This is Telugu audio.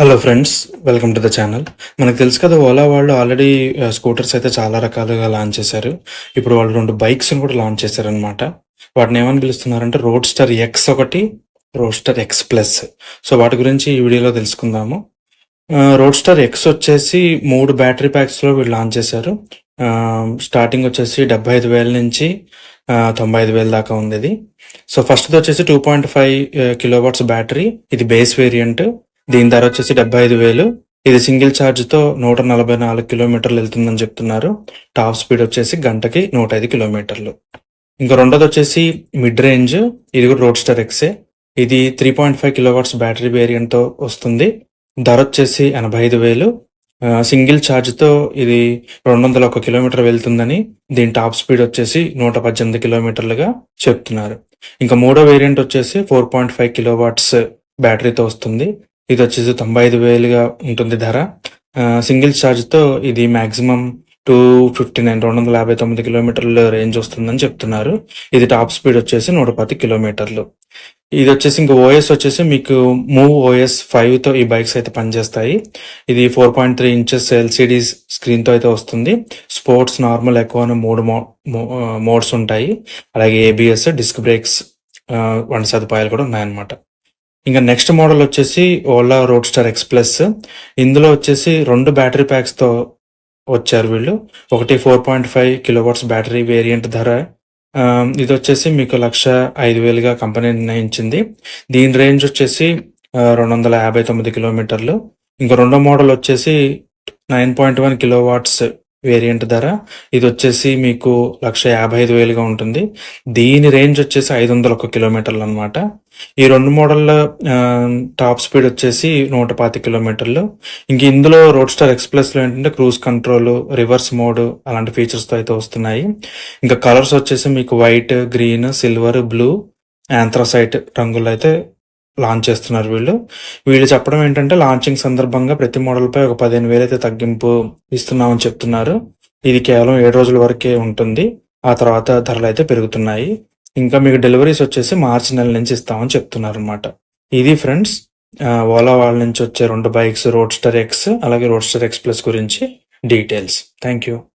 Hello friends welcome to the channel మనకు తెలుసు కదా ఓలా వాళ్ళు ఆల్రెడీ స్కూటర్స్ అయితే చాలా రకాలుగా లాంచ్ చేశారు. ఇప్పుడు వాళ్ళు రెండు బైక్స్ని కూడా లాంచ్ చేశారనమాట వాటిని ఏమని పిలుస్తున్నారంటే రోడ్ స్టార్ ఎక్స్ ఒకటి road star X plus so వాటి గురించి ఈ వీడియోలో తెలుసుకుందాము. రోడ్ స్టార్ ఎక్స్ వచ్చేసి మూడు బ్యాటరీ ప్యాక్స్లో వీళ్ళు లాంచ్ చేశారు. స్టార్టింగ్ వచ్చేసి డెబ్బై ఐదు వేల నుంచి తొంభై ఐదు వేల దాకా ఉంది ఇది. సో ఫస్ట్ది వచ్చేసి two point five kilowatts battery ఇది బేస్ వేరియంట్ దీని ధర వచ్చేసి డెబ్బై ఐదు వేలు. ఇది సింగిల్ ఛార్జ్తో నూట నలభై నాలుగు కిలోమీటర్లు వెళ్తుందని చెప్తున్నారు. టాప్ స్పీడ్ వచ్చేసి గంటకి నూట ఐదు కిలోమీటర్లు. ఇంకా రెండోది వచ్చేసి మిడ్ రేంజ్. ఇది కూడా రోడ్ స్టార్ ఎక్సే ఇది three point five kilowatts battery వేరియంట్తో వస్తుంది. ధర వచ్చేసి ఎనభై ఐదు వేలు. సింగిల్ ఛార్జ్తో ఇది రెండు వందల ఒక కిలోమీటర్ వెళ్తుందని దీని టాప్ స్పీడ్ వచ్చేసి నూట పద్దెనిమిది కిలోమీటర్లుగా చెప్తున్నారు. ఇంకా మూడో వేరియంట్ వచ్చేసి four point five kilowatts బ్యాటరీతో వస్తుంది. ఇది వచ్చేసి తొంభై ఐదు వేలుగా ఉంటుంది ధర. సింగిల్ ఛార్జ్తో ఇది మాక్సిమం టూ ఫిఫ్టీ నైన్ రెండు వందల యాభై తొమ్మిది కిలోమీటర్ల రేంజ్ వస్తుందని చెప్తున్నారు. ఇది టాప్ స్పీడ్ వచ్చేసి నూట పది కిలోమీటర్లు. ఇది వచ్చేసి ఇంకా ఓఎస్ వచ్చేసి మీకు మూవ్ ఓఎస్ ఫైవ్తో ఈ బైక్స్ అయితే పనిచేస్తాయి. ఇది four point three inches LCD స్క్రీన్తో అయితే వస్తుంది. స్పోర్ట్స్ నార్మల్ ఎక్కువ అని మూడు మోడ్స్ ఉంటాయి. అలాగే ఏబిఎస్ డిస్క్ బ్రేక్స్ వంటి సదుపాయాలు కూడా ఉన్నాయన్నమాట. ఇంకా నెక్స్ట్ మోడల్ వచ్చేసి Ola road star X plus ఇందులో వచ్చేసి రెండు బ్యాటరీ ప్యాక్స్తో వచ్చారు వీళ్ళు. ఒకటి four point five kilowatts battery variant ధర. ఇది వచ్చేసి మీకు లక్ష ఐదు వేలుగా కంపెనీ నిర్ణయించింది. దీని రేంజ్ వచ్చేసి రెండు వందల యాభై తొమ్మిది కిలోమీటర్లు. ఇంకా రెండో మోడల్ వచ్చేసి nine point one kilowatts variant ధర. ఇది వచ్చేసి మీకు లక్ష యాభై ఐదు వేలుగా ఉంటుంది. దీని రేంజ్ వచ్చేసి ఐదు వందల ఒక కిలోమీటర్లు అనమాట ఈ రెండు మోడల్ టాప్ స్పీడ్ వచ్చేసి నూట పాతి కిలోమీటర్లు. ఇంక ఇందులో రోడ్ స్టార్ ఎక్స్ప్రెస్లో ఏంటంటే క్రూజ్ కంట్రోల్ రివర్స్ మోడ్ అలాంటి ఫీచర్స్తో అయితే వస్తున్నాయి. ఇంకా కలర్స్ వచ్చేసి మీకు white green silver blue anthracite రంగులు అయితే లాంచ్ చేస్తున్నారు వీళ్ళు. వీళ్ళు చెప్పడం ఏంటంటే లాంచింగ్ సందర్భంగా ప్రతి మోడల్ పై ఒక పదిహేను వేలు అయితే తగ్గింపు ఇస్తున్నామని చెప్తున్నారు. ఇది కేవలం ఏడు రోజుల వరకే ఉంటుంది. ఆ తర్వాత ధరలు అయితే పెరుగుతున్నాయి. ఇంకా మీకు డెలివరీస్ వచ్చేసి మార్చి నెల నుంచి ఇస్తామని చెప్తున్నారు అనమాట ఇది ఫ్రెండ్స్ ఓలా వాళ్ళ నుంచి వచ్చే రెండు బైక్స్ రోడ్ స్టార్ ఎక్స్ అలాగే రోడ్ స్టార్ ఎక్స్ ప్లస్ గురించి డీటెయిల్స్. Thank you.